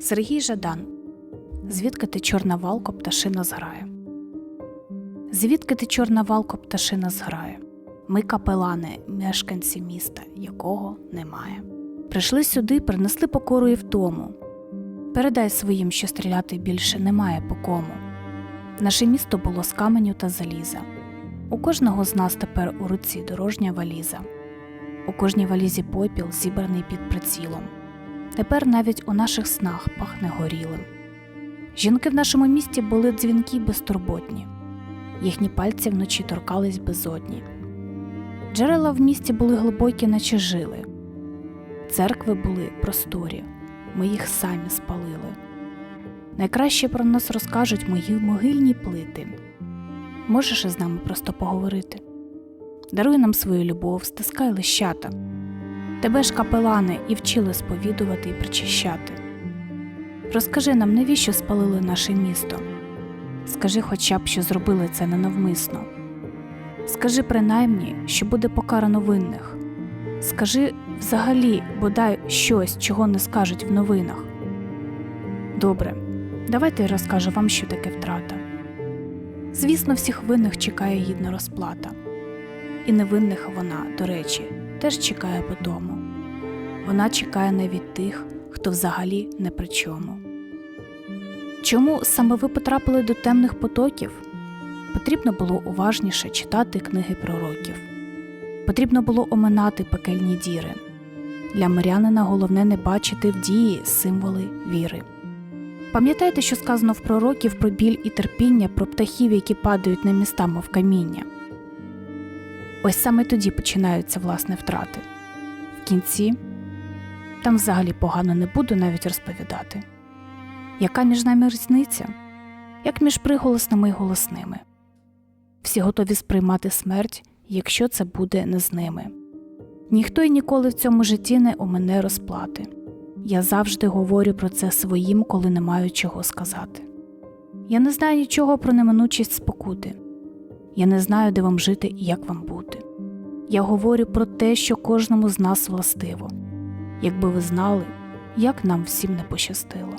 Сергій Жадан. Звідки ти чорна валко пташина зграє? Звідки ти чорна валко пташина зграє? Ми капелани, мешканці міста, якого немає. Прийшли сюди, принесли покору і втому. Передай своїм, що стріляти більше немає по кому. Наше місто було з каменю та заліза. У кожного з нас тепер у руці дорожня валіза. У кожній валізі попіл, зібраний під прицілом. Тепер навіть у наших снах пахне горілим. Жінки в нашому місті були дзвінки безтурботні, їхні пальці вночі торкались безодні. Джерела в місті були глибокі, наче жили. Церкви були просторі, ми їх самі спалили. Найкраще про нас розкажуть мої могильні плити. Можеш із нами просто поговорити. Даруй нам свою любов, стискай лищата. Тебе ж капелани і вчили сповідувати і причащати. Розкажи нам, навіщо спалили наше місто? Скажи хоча б, що зробили це ненавмисно. Скажи принаймні, що буде покарано винних. Скажи взагалі, бодай щось, чого не скажуть в новинах. Добре, давайте я розкажу вам, що таке втрата. Звісно, всіх винних чекає гідна розплата. І невинних вона, до речі, теж чекає по. Вона чекає навіть тих, хто взагалі не при чому. Чому саме ви потрапили до темних потоків? Потрібно було уважніше читати книги пророків. Потрібно було оминати пекельні діри. Для мирянина головне не бачити в дії символи віри. Пам'ятайте, що сказано в пророків про біль і терпіння, про птахів, які падають на міста, мов каміння. Ось саме тоді починаються власне втрати. В кінці там взагалі погано не буду навіть розповідати. Яка між нами різниця? Як між приголосними і голосними? Всі готові сприймати смерть, якщо це буде не з ними. Ніхто й ніколи в цьому житті не у мене розплати. Я завжди говорю про це своїм, коли не маю чого сказати. Я не знаю нічого про неминучість спокути. Я не знаю, де вам жити і як вам бути. Я говорю про те, що кожному з нас властиво. Якби ви знали, як нам всім не пощастило.